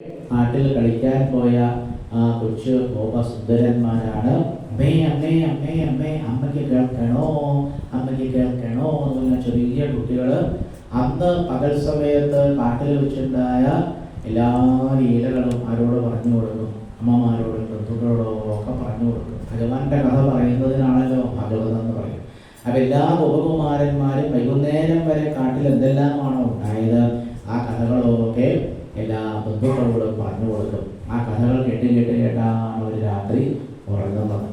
നാട്ടിൽ കളിക്കാൻ പോയ ആ കൊച്ചു ഗോപസുന്ദരന്മാരാണ് അമ്മേ അമ്മേ അമ്മേ അമ്മേ അമ്മയ്ക്ക് കേൾക്കണോ? അമ്മയ്ക്ക് കേൾക്കണോ? എന്ന് പറഞ്ഞ ചെറിയ കുട്ടികൾ അന്ന് പകൽ സമയത്ത് കാട്ടിൽ വെച്ചുണ്ടായ എല്ലാ ലീലകളും ആരോട് പറഞ്ഞു കൊടുക്കും? അമ്മമാരോടും ബന്ധുക്കളോടോ ഒക്കെ പറഞ്ഞു കൊടുക്കും. ഭഗവാന്റെ കഥ പറയുന്നതിനാണല്ലോ ഭാഗവതം എന്ന് പറയും. അപ്പൊ എല്ലാ ഗോപകുമാരന്മാരും വൈകുന്നേരം വരെ കാട്ടിൽ എന്തെല്ലാമാണോ ഉണ്ടായത്? ആ കഥകളൊക്കെ എല്ലാ ബന്ധുക്കളോടും പറഞ്ഞു കൊടുക്കും. ആ കഥകൾ കേട്ട് കേട്ട് കേട്ടാണ് ഒരു രാത്രി ഉറങ്ങുന്നത്.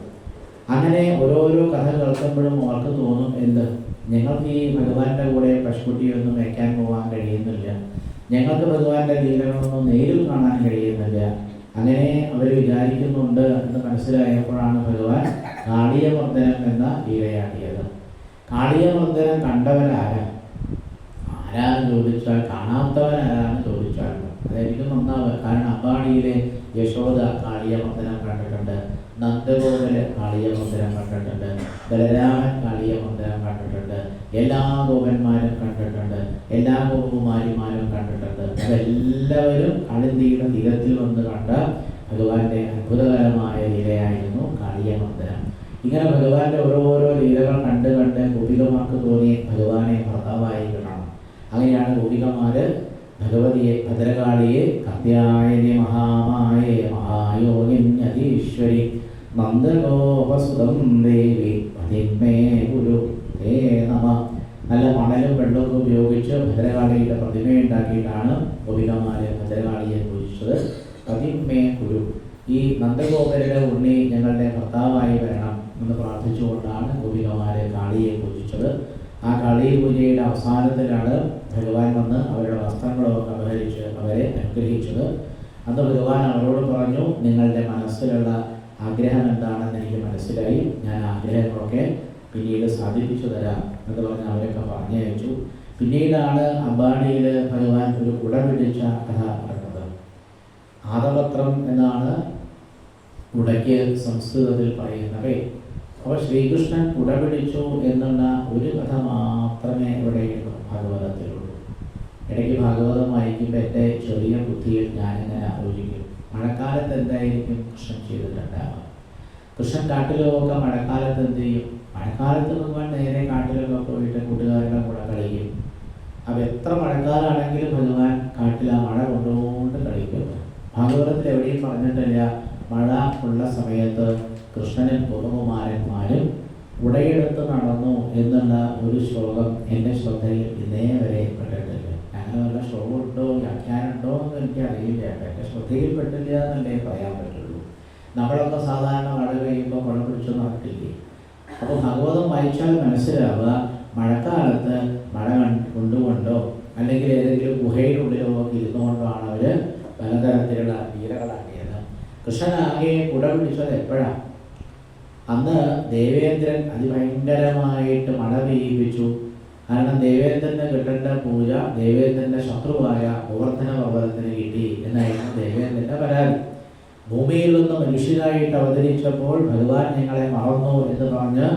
അങ്ങനെ ഓരോരോ കഥ കേൾക്കുമ്പോഴും അവർക്ക് തോന്നും എന്ത്? ഞങ്ങൾക്ക് ഈ ഭഗവാന്റെ കൂടെ പശുക്കുട്ടിയൊന്നും വയ്ക്കാൻ പോകാൻ കഴിയുന്നില്ല. ഞങ്ങൾക്ക് ഭഗവാന്റെ ലീലകളൊന്നും നേരിൽ കാണാൻ കഴിയുന്നില്ല. അങ്ങനെ അവർ വിചാരിക്കുന്നുണ്ട് എന്ന് മനസ്സിലായപ്പോഴാണ് ഭഗവാൻ കാളിയമർദ്ദനം എന്ന ലീലയാടിയത്. കാളിയമർദ്ദനം കണ്ടവരാരാ ആരാന്ന് ചോദിച്ചാൽ കാണാത്തവനാരാണ് അതായിരിക്കും നന്നാവുക കാരണം അമ്പാടിയിലെ യശോദ കാളിയ മന്ദിരം കണ്ടിട്ടുണ്ട്. നന്ദഗോപുര കാളിയ മന്ദിരം കണ്ടിട്ടുണ്ട്. ബലരാമൻ കാളിയ മന്ദിരം കണ്ടിട്ടുണ്ട്. എല്ലാ ഗോപന്മാരും കണ്ടിട്ടുണ്ട്. എല്ലാ ഗോപകുമാരിമാരും കണ്ടിട്ടുണ്ട്. അതെല്ലാവരും കളിന്തിയുടെ തീരത്തിൽ വന്ന് കണ്ട ഭഗവാന്റെ അത്ഭുതകരമായ ലീലയായിരുന്നു കാളിയ മന്ദിരം ഇങ്ങനെ ഭഗവാന്റെ ഓരോരോ ലീലകൾ കണ്ട് കണ്ട് ഗോപികമാർക്ക് തോന്നി ഭഗവാനെ ഭർത്താവായി കാണണം. അങ്ങനെയാണ് ഗോപികമാര് ഭഗവതിയെ ഭദ്രകാളിയെ കത്യായനി മഹാമായേ മഹായോഗിന്യതീശ്വരി നന്ദഗോപസുതം ദേവി പതിമേ ഗുരു ഹേ നമ. നല്ല മണലും വെള്ളമൊക്കെ ഉപയോഗിച്ച് ഭദ്രകാളിയുടെ പ്രതിമയുണ്ടാക്കിയിട്ടാണ് ഗോപികമാര് ഭദ്രകാളിയെ പൂജിച്ചത്. പതിമേ ഗുരു. ഈ നന്ദഗോപരുടെ ഉണ്ണി ഞങ്ങളുടെ ഭർത്താവായി വരണം എന്ന് പ്രാർത്ഥിച്ചുകൊണ്ടാണ് ഗോപികമാരെ കാളിയെ പൂജിച്ചത്. ആ കാളി പൂജയുടെ അവസാനത്തിലാണ് ഭഗവാൻ വന്ന് അവരുടെ വസ്ത്രങ്ങളൊക്കെ അപഹരിച്ച് അവരെ അനുഗ്രഹിച്ചത്. അന്ന് ഭഗവാൻ അവരോട് പറഞ്ഞു നിങ്ങളുടെ മനസ്സിലുള്ള ആഗ്രഹം എന്താണെന്ന് എനിക്ക് മനസ്സിലായി. ഞാൻ ആഗ്രഹങ്ങളൊക്കെ പിന്നീട് സാധിപ്പിച്ചു തരാം എന്ന് പറഞ്ഞ് അവരൊക്കെ പറഞ്ഞയച്ചു. പിന്നീടാണ് അബാണിയിൽ ഭഗവാൻ ഒരു കുട പിടിച്ച കഥ പറഞ്ഞത് ആദപത്രം എന്നാണ് കുടയ്ക്ക് സംസ്കൃതത്തിൽ പറയുന്നത് അപ്പോൾ ശ്രീകൃഷ്ണൻ ഉടപിടിച്ചു പിടിച്ചു എന്നുള്ള ഒരു കഥ മാത്രമേ ഇവിടെയുള്ളൂ ഭാഗവതത്തിലുള്ളൂ ഇടയ്ക്ക് ഭാഗവതം വായിക്കുമ്പോൾ എന്റെ ചെറിയ ബുദ്ധിയിൽ ഞാനിങ്ങനെ ആലോചിക്കും മഴക്കാലത്ത് എന്തായിരിക്കും കൃഷ്ണൻ ചെയ്തിട്ടുണ്ടാവുക? കൃഷ്ണൻ കാട്ടിലൊക്കെ മഴക്കാലത്ത് എന്ത് ചെയ്യും? മഴക്കാലത്ത് ഭഗവാൻ നേരെ കാട്ടിലൊക്കെ പോയിട്ട് കൂട്ടുകാരുടെ കൂടെ കളിക്കും. അപ്പം എത്ര മഴക്കാലാണെങ്കിലും ഭഗവാൻ കാട്ടിൽ ആ മഴ കൊണ്ടുകൊണ്ട് കളിക്കും. ഭാഗവതത്തിൽ എവിടെയും പറഞ്ഞിട്ടില്ല മഴ ഉള്ള സമയത്ത് കൃഷ്ണനും ഗോപകുമാരന്മാരും ഉടയെടുത്ത് നടന്നു എന്നുള്ള ഒരു ശ്ലോകം എന്റെ ശ്രദ്ധയിൽ ഇന്നേ വരെ പെട്ടിട്ടില്ല അങ്ങനെ വല്ല ശ്ലോകം ഉണ്ടോ വ്യാഖ്യാനം ഉണ്ടോ എന്ന് എനിക്ക് അറിയില്ല എന്റെ ശ്രദ്ധയിൽപ്പെട്ടില്ല എന്നല്ലേ പറയാൻ പറ്റുള്ളൂ. നമ്മളൊക്കെ സാധാരണ മഴ പെയ്യുമ്പോൾ മഴ പിടിച്ചു നടക്കില്ലേ? അപ്പോൾ ഭഗവതം വായിച്ചാൽ മനസ്സിലാവുക മഴക്കാലത്ത് മഴ കൊണ്ടുകൊണ്ടോ അല്ലെങ്കിൽ ഏതെങ്കിലും ഗുഹയിലുള്ളിലോ ഇരുന്നുകൊണ്ടോ ആണ് അവർ പലതരത്തിലുള്ള വീരകളാക്കിയത് കൃഷ്ണനാകെ കുട പിടിച്ചത് എപ്പോഴാണ് അന്ന് ദേവേന്ദ്രൻ അതിഭയങ്കരമായിട്ട് മഴ പെയ്യിപ്പിച്ചു. കാരണം ദേവേന്ദ്രന് കിട്ടേണ്ട പൂജ ദേവേന്ദ്രന്റെ ശത്രുവായ ഗോവർദ്ധന പർവതത്തിന് കിട്ടി എന്നായിരുന്നു ദേവേന്ദ്രന്റെ പരാതി. ഭൂമിയിൽ നിന്ന് മനുഷ്യരായിട്ട് അവതരിച്ചപ്പോൾ ഭഗവാൻ ഞങ്ങളെ മറന്നു എന്ന് പറഞ്ഞ്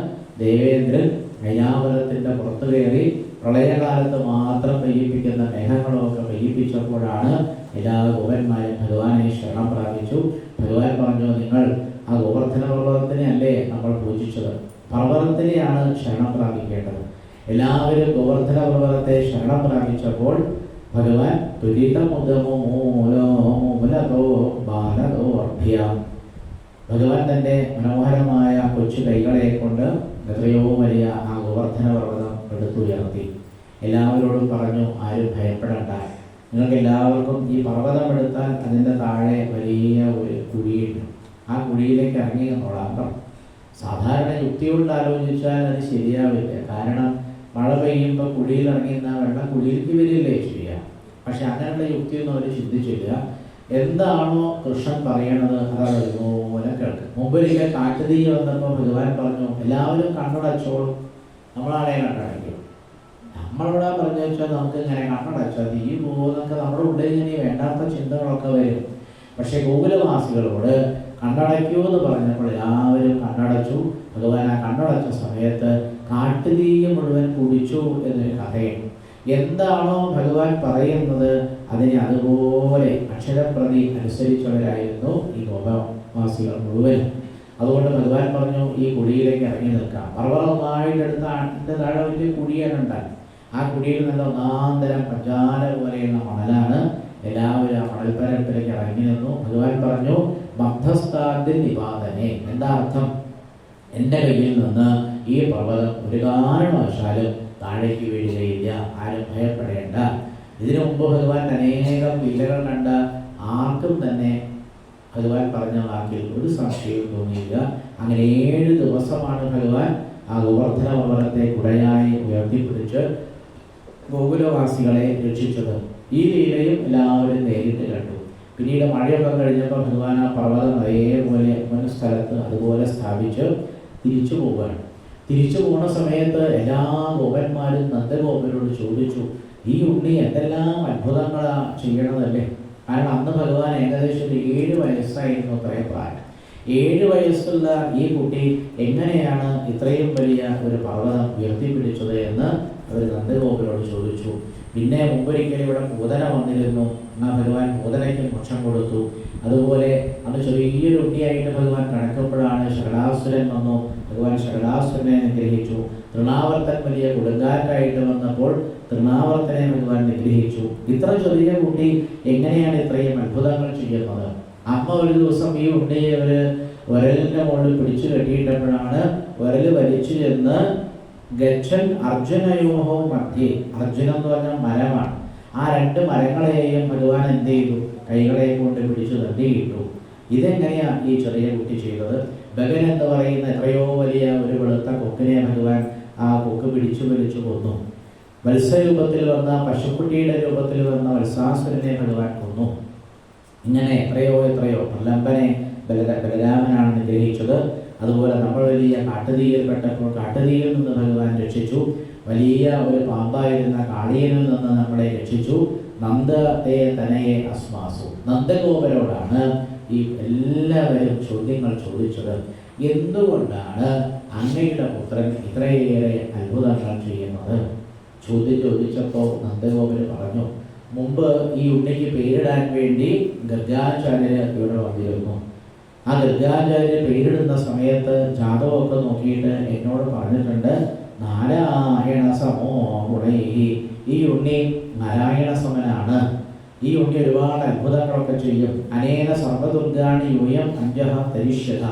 ദേവേന്ദ്രൻ അയ്യാവരത്തിന്റെ പുറത്തു കയറി പ്രളയകാലത്ത് മാത്രം പെയ്യിപ്പിക്കുന്ന മേഘങ്ങളൊക്കെ പെയ്യിപ്പിച്ചപ്പോഴാണ് എല്ലാ ഗോപന്മാരും ഭഗവാനെ ശരണം പ്രാപിച്ചു. ഭഗവാൻ പറഞ്ഞു നിങ്ങൾ ആ ഗോവർദ്ധന പർവതത്തിനെ അല്ലേ നമ്മൾ പൂജിച്ചത്? പർവതത്തിനെയാണ് ശരണം പ്രാപിക്കേണ്ടത്. എല്ലാവരും ഗോവർദ്ധന പർവതത്തെ ശരണം പ്രാപിച്ചപ്പോൾ ഭഗവാൻ ദുരിതമുദമോ മൂലോ മൂലതോ ഭഗവാൻ തന്റെ മനോഹരമായ കൊച്ചു കൈകളെ കൊണ്ട് എത്രയോ വലിയ ആ ഗോവർദ്ധന പർവതം എടുത്തുയർത്തി. എല്ലാവരോടും പറഞ്ഞു ആരും ഭയപ്പെടേണ്ട. നിങ്ങൾക്ക് എല്ലാവർക്കും ഈ പർവതം എടുത്താൽ അതിന്റെ താഴെ വലിയ ഒരു കുഴിയുണ്ട്. ആ കുഴിയിലേക്ക് ഇറങ്ങി നോളാം സാധാരണ യുക്തി കൊണ്ട് ആലോചിച്ചാൽ അത് ശരിയാവില്ല. കാരണം മഴ പെയ്യുമ്പോൾ കുഴിയിൽ ഇറങ്ങിയിരുന്ന വെള്ളം കുഴിയിലേക്ക് വരില്ലേ ചെയ്യുക. പക്ഷെ അങ്ങനെയുള്ള യുക്തിയൊന്നും അവർ ചിന്തിച്ചില്ല. എന്താണോ കൃഷ്ണൻ പറയണത് അതാണ് ഇതുപോലെ കേൾക്കുക മുമ്പിലേക്ക് കാട്ടുതീ വന്നപ്പോൾ ഭഗവാൻ പറഞ്ഞു എല്ലാവരും കണ്ണടച്ചോളും. നമ്മളാണെ കണ്ണടയ്ക്കും. നമ്മളിവിടെ പറഞ്ഞു വെച്ചാൽ നമുക്ക് ഇങ്ങനെ കണ്ണടച്ചാൽ തീ പോകുന്നൊക്കെ നമ്മുടെ ഉള്ളിൽ ഇങ്ങനെ വേണ്ടാത്ത ചിന്തകളൊക്കെ വരും. പക്ഷേ ഗോകുലവാസികളോട് കണ്ണടയ്ക്കൂ എന്ന് പറഞ്ഞപ്പോൾ എല്ലാവരും കണ്ണടച്ചു. ഭഗവാൻ ആ കണ്ണടച്ച സമയത്ത് കാട്ടുതീയ മുഴുവൻ കുടിച്ചു എന്നൊരു കഥയുണ്ട്. എന്താണോ ഭഗവാൻ പറയുന്നത് അതിനെ അതുപോലെ അക്ഷരപ്രതി അനുസരിച്ചവരായിരുന്നു ഈ ഗോപവാസികൾ മുഴുവനും. അതുകൊണ്ട് ഭഗവാൻ പറഞ്ഞു ഈ കുടിയിലേക്ക് ഇറങ്ങി നിൽക്കാം. പർവതമായിട്ട് എടുത്ത ആട്ടിന്റെ താഴെ വലിയ കുടിയാനുണ്ടായി ആ കുടിയിൽ നല്ല ഒന്നാന്തരം പഞ്ചാര പോലെയുള്ള മണലാണ്. എല്ലാവരും ആ മണൽപ്പരപ്പിലേക്ക് ഇറങ്ങി നിന്നു. ഭഗവാൻ പറഞ്ഞു മധ്യസ്ഥാന്റെ നിപാതനെ എന്താ അർത്ഥം? എന്റെ കയ്യിൽ നിന്ന് ഈ പർവതം ഒരു കാരണവശാലും താഴേക്ക് വീഴുകയില്ല. ആരും ഭയപ്പെടേണ്ട. ഇതിനു മുമ്പ് ഭഗവാൻ അനേകം വില്ലകൾ കണ്ട ആർക്കും തന്നെ ഭഗവാൻ പറഞ്ഞ വാക്കിൽ ഒരു സംശയവും തോന്നിയില്ല. അങ്ങനെ ഏഴ് ദിവസമാണ് ഭഗവാൻ ആ ഗോവർദ്ധന പർവതത്തെ കുടയായി ഉയർത്തിപ്പിടിച്ച് ഗോകുലവാസികളെ രക്ഷിച്ചത്. ഈ ലീലയും എല്ലാവരും നേരിട്ട് കണ്ടു. പിന്നീട് മഴയൊക്കെ കഴിഞ്ഞപ്പോൾ ഭഗവാൻ ആ പർവതം അതേപോലെ മുൻ സ്ഥലത്ത് അതുപോലെ സ്ഥാപിച്ച് തിരിച്ചു പോവുകയാണ്. തിരിച്ചു പോണ സമയത്ത് എല്ലാ ഗോപന്മാരും നന്ദഗോപരോട് ചോദിച്ചു ഈ ഉണ്ണി എന്തെല്ലാം അത്ഭുതങ്ങളാ ചെയ്യണതല്ലേ? കാരണം അന്ന് ഭഗവാൻ ഏകദേശം ഏഴ് വയസ്സായിരുന്നു അത്രയും പ്രായം. ഏഴ് വയസ്സുള്ള ഈ കുട്ടി എങ്ങനെയാണ് ഇത്രയും വലിയ ഒരു പർവതം ഉയർത്തിപ്പിടിച്ചത് എന്ന് അവർ നന്ദഗോപരോട് ചോദിച്ചു. പിന്നെ മുമ്പൊരിക്കലും ഇവിടെ പൂതന വന്നിരുന്നു. എന്നാൽ ഭഗവാൻ പൂതനയ്ക്ക് മോക്ഷം കൊടുത്തു. അതുപോലെ അന്ന് ചെറിയൊരു കുട്ടിയായിട്ട് ഭഗവാൻ കണക്കപ്പോഴാണ് ശരണാസുരൻ വന്നു. ഭഗവാൻ ശകടാസുരനെ നിഗ്രഹിച്ചു തൃണാവർത്തൻ വലിയ കൊടുങ്കാറ്റായിട്ട് വന്നപ്പോൾ തൃണാവർത്തനെ ഭഗവാൻ നിഗ്രഹിച്ചു. ഇത്ര ചെറിയ കുട്ടി എങ്ങനെയാണ് ഇത്രയും അത്ഭുതങ്ങൾ ചെയ്യുന്നത്? അമ്മ ഒരു ദിവസം ഈ ഉണ്ണിയെ ഒരു ഉരലിന്റെ മുകളിൽ പിടിച്ചു കെട്ടിയിട്ടപ്പോഴാണ് ഉരൽ വലിച്ചു ചെന്ന് ഗച്ഛൻ അർജുനയോഹോ മധ്യേ അർജുനം എന്ന് പറഞ്ഞ മരമാണ്. ആ രണ്ട് മരങ്ങളെയും ഭഗവാൻ എന്ത് ചെയ്തു? കൈകളെയും കൊണ്ട് പിടിച്ചു തട്ടിയിട്ടു. ഇതെങ്ങനെയാണ് ഈ ചെറിയ കുട്ടി ചെയ്തത്? ബഗൻ എന്ന് പറയുന്ന എത്രയോ വലിയ ഒരു വെളുത്ത കൊക്കിനെ ഭഗവാൻ ആ കൊക്ക് പിടിച്ചു വലിച്ചു കൊന്നു. മത്സ്യരൂപത്തിൽ വന്ന പശുക്കുട്ടിയുടെ രൂപത്തിൽ വന്ന വത്സാസുരനെ ഭഗവാൻ കൊന്നു. ഇങ്ങനെ എത്രയോ എത്രയോ പ്രലംബനെ ബലര ബലരാമനാണ് നിഗ്രഹിച്ചത്. അതുപോലെ നമ്മൾ വലിയ കാട്ടുതീയിൽപ്പെട്ടപ്പോൾ കാട്ടുതീയിൽ നിന്ന് ഭഗവാൻ രക്ഷിച്ചു. വലിയ ഒരു പാമ്പായിരുന്ന കാളിയനിൽ നിന്ന് നമ്മളെ രക്ഷിച്ചു. നന്ദത്തെ തനയെ അസ്മാസു. നന്ദഗോപരോടാണ് ഈ എല്ലാവരും ചോദ്യങ്ങൾ ചോദിച്ചത് എന്തുകൊണ്ടാണ് അങ്ങയുടെ പുത്രൻ ഇത്രയേറെ അത്ഭുതങ്ങൾ ചെയ്യുന്നത്? ചോദ്യം ചോദിച്ചപ്പോൾ നന്ദഗോപര് പറഞ്ഞു മുമ്പ് ഈ ഉണ്ണിക്ക് പേരിടാൻ വേണ്ടി ഗർഗാചാര്യർ ഇവിടെ വന്നിരുന്നു. ആ ഗർഗാചാര്യർ പേരിടുന്ന സമയത്ത് ജാതകമൊക്കെ നോക്കിയിട്ട് എന്നോട് പറഞ്ഞിട്ടുണ്ട് നാരായണ സമോ ഗുണേ. ഈ ഉണ്ണി നാരായണ സമനാണ്. ഈ ഉണ്ണി ഒരുപാട് അത്ഭുതങ്ങളൊക്കെ ചെയ്യും. അനേക സർവദുർഗാണി യൂയം അഞ്ചഹ തരിഷ്യത.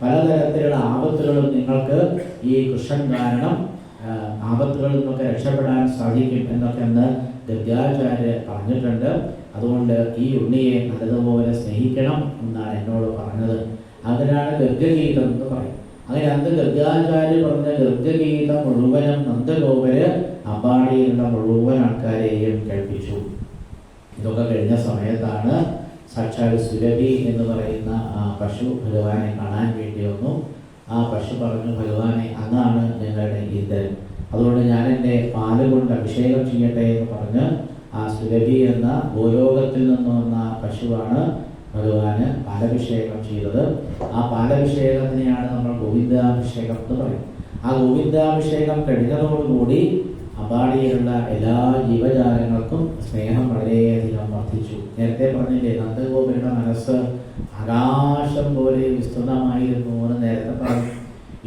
പലതരത്തിലുള്ള ആപത്തുകളും നിങ്ങൾക്ക് ഈ കൃഷ്ണൻ കാരണം ആപത്തുകളിൽ നിന്നൊക്കെ രക്ഷപ്പെടാൻ സാധിക്കും എന്നൊക്കെ അന്ന് ഗദ്യാചാര്യ പറഞ്ഞിട്ടുണ്ട്. അതുകൊണ്ട് ഈ ഉണ്ണിയെ നല്ലതുപോലെ സ്നേഹിക്കണം എന്നാണ് എന്നോട് പറഞ്ഞത്. അതിനാണ് ഗർഗഗീതം എന്ന് പറയും അങ്ങനെ അന്ന് ഗദ്യാചാര്യ പറഞ്ഞ ഗർഗഗീതം മുഴുവനും നന്ദഗോപര് അമ്പാടിയിലുള്ള മുഴുവൻ ആൾക്കാരെയും കേൾപ്പിച്ചു. ഇതൊക്കെ കഴിഞ്ഞ സമയത്താണ് സാക്ഷാൽ സുരഭി എന്ന് പറയുന്ന ആ പശു ഭഗവാനെ കാണാൻ വേണ്ടി വന്നു. ആ പശു പറഞ്ഞു ഭഗവാനെ അങ്ങാണ് ഞങ്ങളുടെ ഇന്ദ്രൻ അതുകൊണ്ട് ഞാൻ എന്റെ പാൽ കൊണ്ട് അഭിഷേകം ചെയ്യട്ടെ എന്ന് പറഞ്ഞ് ആ സുരഭി എന്ന ഭൂലോകത്തിൽ നിന്ന് വന്ന പശുവാണ് ഭഗവാന് പാലഭിഷേകം ചെയ്തത്. ആ പാലഭിഷേകത്തിനെയാണ് നമ്മൾ ഗോവിന്ദാഭിഷേകം എന്ന് പറയുന്നത്. ആ ഗോവിന്ദാഭിഷേകം കഴിഞ്ഞതോടുകൂടി അമ്പാടിയിലുള്ള എല്ലാ ജീവജാലങ്ങൾക്കും സ്നേഹം വളരെയധികം വർദ്ധിച്ചു. നേരത്തെ പറഞ്ഞില്ലേ നന്ദഗോപുരുടെ മനസ്സ് ആകാശം പോലെ വിസ്തൃതമായിരുന്നു എന്ന് നേരത്തെ പറഞ്ഞു.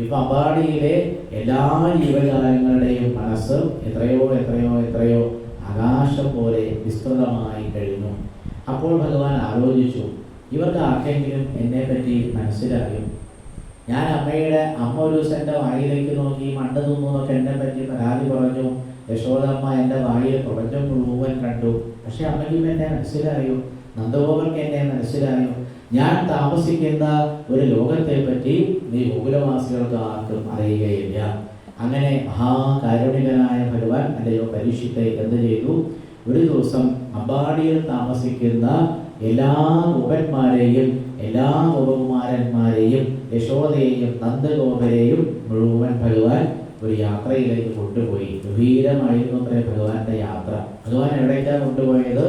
ഇപ്പൊ അമ്പാടിയിലെ എല്ലാ ജീവജാലങ്ങളുടെയും മനസ്സ് എത്രയോ എത്രയോ എത്രയോ ആകാശം പോലെ വിസ്തൃതമായി കഴിഞ്ഞു. അപ്പോൾ ഭഗവാൻ ആലോചിച്ചു ഇവർക്ക് ആർക്കെങ്കിലും എന്നെ പറ്റി മനസ്സിലായും ഞാൻ അമ്മയുടെ അമ്മ ഒരു ദിവസം എന്റെ വായിലേക്ക് നോക്കി മണ്ട തിന്നു എന്നൊക്കെ എന്നെ പറ്റി പരാതി പറഞ്ഞു. യശോദമ്മ എന്റെ വായിൽ പ്രപഞ്ചം മുഴുവൻ കണ്ടു. പക്ഷെ അമ്മയ്ക്കും എന്നെ മനസ്സിലായോ നന്ദഗോപർക്ക് എന്നെ മനസ്സിലായോ ഞാൻ താമസിക്കുന്ന ഒരു ലോകത്തെ പറ്റി നീ ഗോകുലവാസികൾക്ക് ആർക്കും അറിയുകയില്ല. അങ്ങനെ മഹാകാരുണികനായ ഭഗവാൻ അല്ലയോ പരീക്ഷിത്തെ എന്ത് ചെയ്തു? ഒരു ദിവസം അമ്പാടിയിൽ താമസിക്കുന്ന എല്ലാ ഉപന്മാരെയും എല്ലാ ഉപകുമാരന്മാരെയും യശോദയെയും നന്ദഗോപരെയും മുഴുവൻ ഭഗവാൻ ഒരു യാത്രയിലേക്ക് കൊണ്ടുപോയി. ഗംഭീരമായിരുന്നു ഭഗവാന്റെ യാത്ര. ഭഗവാൻ എവിടേക്കാണ് കൊണ്ടുപോയത്?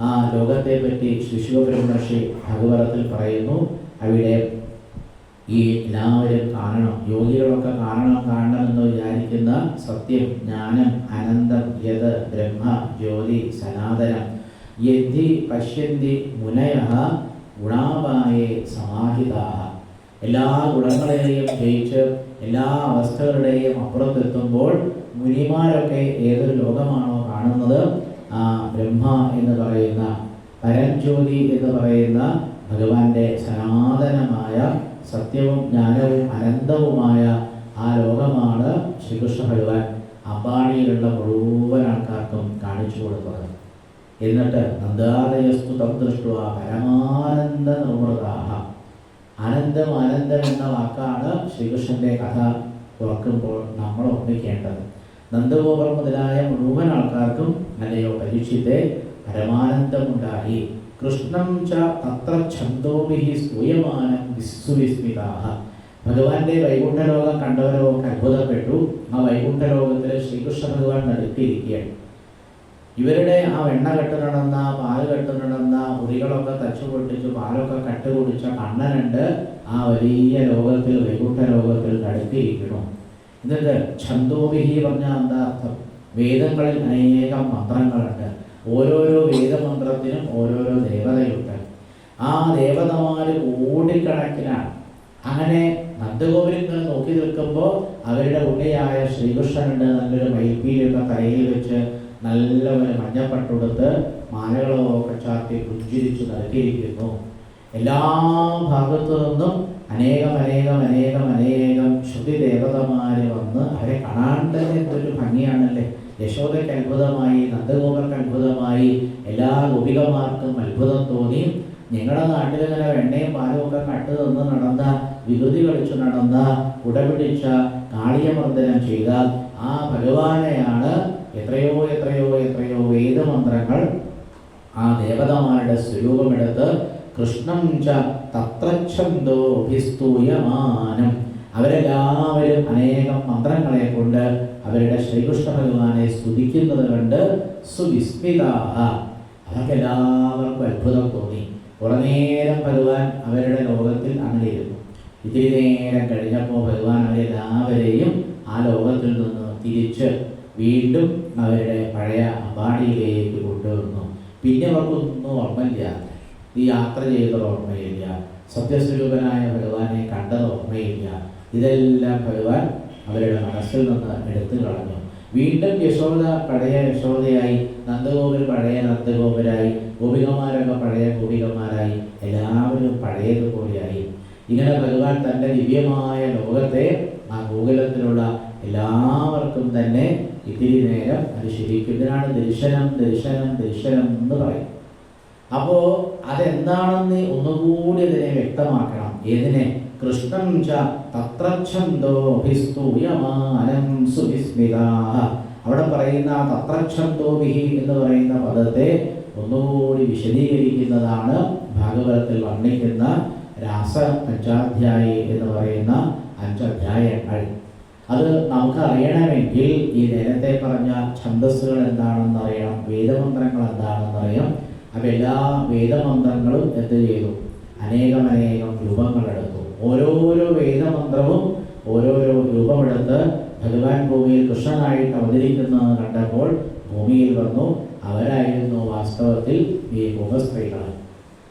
ആ ലോകത്തെ പറ്റി ശിശുബ്രഹ്മർഷി ഭഗവതത്തിൽ പറയുന്നു അവിടെ ഈ എല്ലാവരും കാണണം യോഗികളൊക്കെ കാണണം കാണണം എന്ന് വിചാരിക്കുന്ന സത്യം ജ്ഞാനം അനന്തം യത് ബ്രഹ്മ ജ്യോതി സനാതനം യദ്ധി പശ്യന്തി മുനയ ഗുണാപായെ സമാഹിതാ എല്ലാ ഗുണങ്ങളെയും ജയിച്ച് എല്ലാ അവസ്ഥകളുടെയും അപ്പുറത്തെത്തുമ്പോൾ മുനിമാരൊക്കെ ഏതൊരു ലോകമാണോ കാണുന്നത്? ആ ബ്രഹ്മ എന്ന് പറയുന്ന പരഞ്ജ്യോതി എന്ന് പറയുന്ന ഭഗവാന്റെ സനാതനമായ സത്യവും ജ്ഞാനവും അനന്തവുമായ ആ ലോകമാണ് ശ്രീകൃഷ്ണ ഭഗവാൻ. അമ്പാടിയിലുള്ള മുഴുവൻ ആൾക്കാർക്കും കാണിച്ചു കൊടുത്തത് എന്നിട്ട് നന്ദാലയസ്തു തം ദൃഷ്ട പരമാനന്ദ നിർവൃതാഹ അനന്തം അനന്തം എന്ന വാക്കാണ് ശ്രീകൃഷ്ണന്റെ കഥ തുറക്കുമ്പോൾ നമ്മൾ ഓർമ്മിക്കേണ്ടത്. നന്ദഗോപുരം മുതലായ മുഴുവൻ ആൾക്കാർക്കും അല്ലയോ പരീക്ഷിത്തെ പരമാനന്ദമുണ്ടായി. കൃഷ്ണം ച തത്ര ഛന്തോഭിഹി സ്തൂയമാനം വിസ്സുവിസ്മിതാഹ. ഭഗവാന്റെ വൈകുണ്ഠലോകം കണ്ടവരൊക്കെ അത്ഭുതപ്പെട്ടു. ആ വൈകുണ്ഠലോകത്തിൽ ശ്രീകൃഷ്ണ ഭഗവാൻ നടുക്കിയിരിക്കുകയാണ്. ഇവരുടെ ആ എണ്ണ കെട്ട് നടന്ന പാൽ കെട്ട് മുറികളൊക്കെ തച്ചു പൊട്ടിച്ച് പാലൊക്കെ കട്ട് കുടിച്ച കണ്ണനുണ്ട് ആ വലിയ ലോകത്തിൽ വൈകുണ്ഠ ലോകത്തിൽ നടുക്കിയിരിക്കണം എന്നിട്ട് ഛന്തോഭിഹി പറഞ്ഞ എന്താ അർത്ഥം? വേദങ്ങളിൽ അനേകം മന്ത്രങ്ങളുണ്ട്. ഓരോരോ വേദമന്ത്രത്തിനും ഓരോരോ ദേവതയുണ്ട് ആ ദേവതമാര് കോടിക്കണക്കിനാണ്. അങ്ങനെ നന്ദഗോപുരങ്ങൾ നോക്കി നിൽക്കുമ്പോൾ അവരുടെ ഉള്ളിയായ ശ്രീകൃഷ്ണനുണ്ട് നല്ലൊരു മയിൽപ്പീലൊക്കെ തലയിൽ വെച്ച് നല്ല ഒരു മഞ്ഞപ്പട്ടുടുത്ത് മാലകളോ ഒക്കെ ചാർത്തി പുഞ്ചിരിച്ചു നൽകിയിരിക്കുന്നു എല്ലാ ഭാഗത്തു നിന്നും അനേകം അനേകം അനേകം അനേകം ശ്രുതി ദേവതമാര് വന്ന് അവരെ കാണാണ്ട് എന്തൊരു ഭംഗിയാണല്ലേ. യശോദയ്ക്ക് അത്ഭുതമായി നന്ദഗോപർക്ക് അത്ഭുതമായി എല്ലാ ഗോപികമാർക്കും അത്ഭുതം തോന്നി. ഞങ്ങളുടെ നാട്ടിൽ ഇങ്ങനെ വെണ്ണയും പാലും ഒക്കെ കട്ട് നിന്ന് നടന്ന വികൃതി കളിച്ചു നടന്ന കുടപിടിച്ച കാളിയമർദ്ദനം ചെയ്ത ആ ഭഗവാനെയാണ് എത്രയോ എത്രയോ എത്രയോ വേദമന്ത്രങ്ങൾ ആ ദേവതമാരുടെ സ്വരൂപമെടുത്ത് കൃഷ്ണം ച തത്രച്ഛന്തോഭിസ്തൂയമാനം അവരെല്ലാവരും അനേകം മന്ത്രങ്ങളെ കൊണ്ട് അവരുടെ ശ്രീകൃഷ്ണ ഭഗവാനെ സ്തുതിക്കുന്നത് കണ്ട് സുവിസ്മിതാഹ. അവർക്ക് എല്ലാവർക്കും അത്ഭുതം തോന്നി. കുറെ നേരം ഭഗവാൻ അവരുടെ ലോകത്തിൽ അങ്ങിലിരുന്നു ഇത്തിരി നേരം കഴിഞ്ഞപ്പോൾ ഭഗവാൻ അവരെല്ലാവരെയും ആ ലോകത്തിൽ നിന്ന് തിരിച്ച് വീണ്ടും അവരുടെ പഴയ അമ്പാടിയിലേക്ക് കൊണ്ടുവന്നു. പിന്നെ അവർക്കൊന്നും ഓർമ്മയില്ല. ഈ യാത്ര ചെയ്ത ഓർമ്മയില്ല. സത്യസ്വരൂപനായ ഭഗവാനെ കണ്ടത് ഓർമ്മയില്ല. ഇതെല്ലാം ഭഗവാൻ അവരുടെ മനസ്സിൽ നിന്ന് എടുത്തു കളഞ്ഞു. വീണ്ടും യശോദ പഴയ യശോദയായി നന്ദഗോപുര പഴയ നന്ദഗോപുരായി ഗോപികമാരൊക്കെ പഴയ ഗോപികമാരായി എല്ലാവരും പഴയതുപോലെയായി. ഇങ്ങനെ ഭഗവാൻ തന്റെ ദിവ്യമായ ലോകത്തെ ആ ഗോകുലത്തിലുള്ള എല്ലാവർക്കും തന്നെ ഇത്തിരി നേരം അത് ശരിക്കും ദർശനം ദർശനം ദർശനം എന്ന് പറയും അപ്പോ അതെന്താണെന്ന് ഒന്നുകൂടി അതിനെ വ്യക്തമാക്കണം. ഏതിനെ? കൃഷ്ണം ച അവിടെ പറയുന്ന ആ തത്രച്ഛന്തോഭിഹി എന്ന് പറയുന്ന പദത്തെ ഒന്നുകൂടി വിശദീകരിക്കുന്നതാണ് ഭാഗവതത്തിൽ വർണിക്കുന്ന രാസ പഞ്ചാധ്യായി എന്ന് പറയുന്ന അഞ്ചധ്യായങ്ങൾ. അത് നമുക്ക് അറിയണമെങ്കിൽ ഈ നേരത്തെ പറഞ്ഞ ഛന്ദസ്സുകൾ എന്താണെന്ന് അറിയാം വേദമന്ത്രങ്ങൾ എന്താണെന്ന് അറിയാം അപ്പം എല്ലാ വേദമന്ത്രങ്ങളും എന്ത് ചെയ്തു? അനേകം അനേകം രൂപങ്ങളെടുത്തു ഓരോരോ വേദമന്ത്രവും ഓരോരോ രൂപമെടുത്ത് ഭഗവാൻ ഭൂമിയിൽ കൃഷ്ണനായിട്ട് അവതരിക്കുന്നത് കണ്ടപ്പോൾ ഭൂമിയിൽ വന്നു. അവരായിരുന്നു വാസ്തവത്തിൽ ഈ ഗോപസ്ത്രീകൾ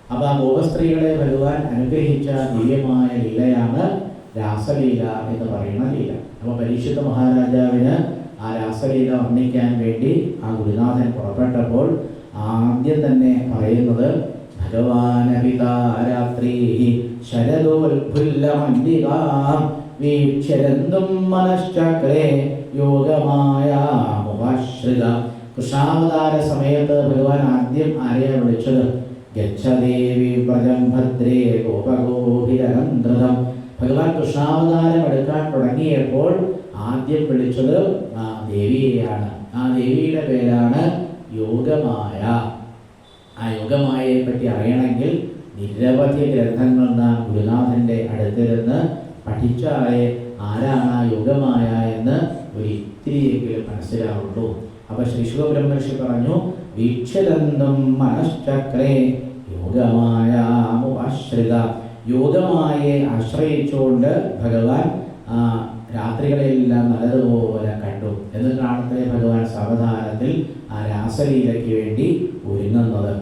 അപ്പൊ ആ ഗോപസ്ത്രീകളെ ഭഗവാൻ അനുഗ്രഹിച്ച ദിവ്യമായ ലീലയാണ് രാസലീല എന്ന് പറയുന്ന ലീല. അപ്പൊ പരീക്ഷിത മഹാരാജാവിന് ആ രാസലീല വർണിക്കാൻ വേണ്ടി ആ ഗുരുനാഥൻ പുറപ്പെട്ടപ്പോൾ ആദ്യം തന്നെ പറയുന്നത് ഭഗവാനപിതാരാത്രി ശരദോൽഫുല്ലമല്ലികാം വീക്ഷരന്തും മനശ്ചക്രേ യോഗമായ മുഖാശ്രിത കൃഷ്ണാവതാര സമയത്ത് ഭഗവാൻ ആദ്യം ആരെയാണ് വിളിച്ചത്? ഗച്ഛദേവി പ്രജം ഭദ്രേ ഗോപഗോഭിരനന്ദ്രതം ഭഗവാൻ കൃഷ്ണാവതാരം എടുക്കാൻ തുടങ്ങിയപ്പോൾ ആദ്യം വിളിച്ചത് ആ ദേവിയെയാണ്. ആ ദേവിയുടെ പേരാണ് യോഗമായ. ആ യോഗമായയെ പറ്റി അറിയണമെങ്കിൽ നിരവധി ഗ്രന്ഥങ്ങൾ നാം ഗുരുനാഥന്റെ അടുത്തിരുന്ന് പഠിച്ചാലേ ആരാണ് ആ യോഗമായ എന്ന് ഒരു ഇത്തിരിയെങ്കിലും മനസ്സിലാവുള്ളൂ. അപ്പൊ ശ്രീ ശിവബ്രഹ്മർഷി പറഞ്ഞു വീക്ഷരന്തം മനശ്ചക്രേ യോഗമായ മുപാശ്രിത യോഗമായെ ആശ്രയിച്ചുകൊണ്ട് ഭഗവാൻ രാത്രികളെല്ലാം നല്ലതുപോലെ കണ്ടു. എന്നിട്ടാണത്രേ ഭഗവാൻ സാവധാനത്തിൽ ആ രാസലീലയ്ക്ക് വേണ്ടി ഒരുങ്ങുന്നത്.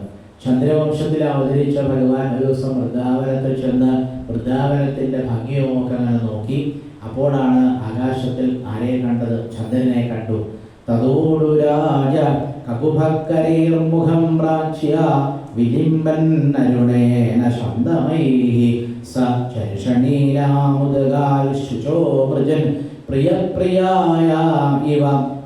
ചന്ദ്രവംശത്തിൽ അവതരിച്ച ഭഗവാൻ ഒരു ദിവസം വൃദ്ധാവനത്തിൽ ചെന്ന് വൃദ്ധാവനത്തിന്റെ ഭംഗിയൊക്കെ അങ്ങനെ നോക്കി. അപ്പോഴാണ് ആകാശത്തിൽ ആരെ കണ്ടത്? ചന്ദ്രനെ കണ്ടു. തതോടു രാജ കകുഭക്കരേർമുഖം പ്രാച്യ വിലിംബൻ അരുണേന ശബ്ദമൈ. സ ചർഷണീനാമുദകാൽ ശുചോ മൃജൻ പ്രിയപ്രിയായ ഇവ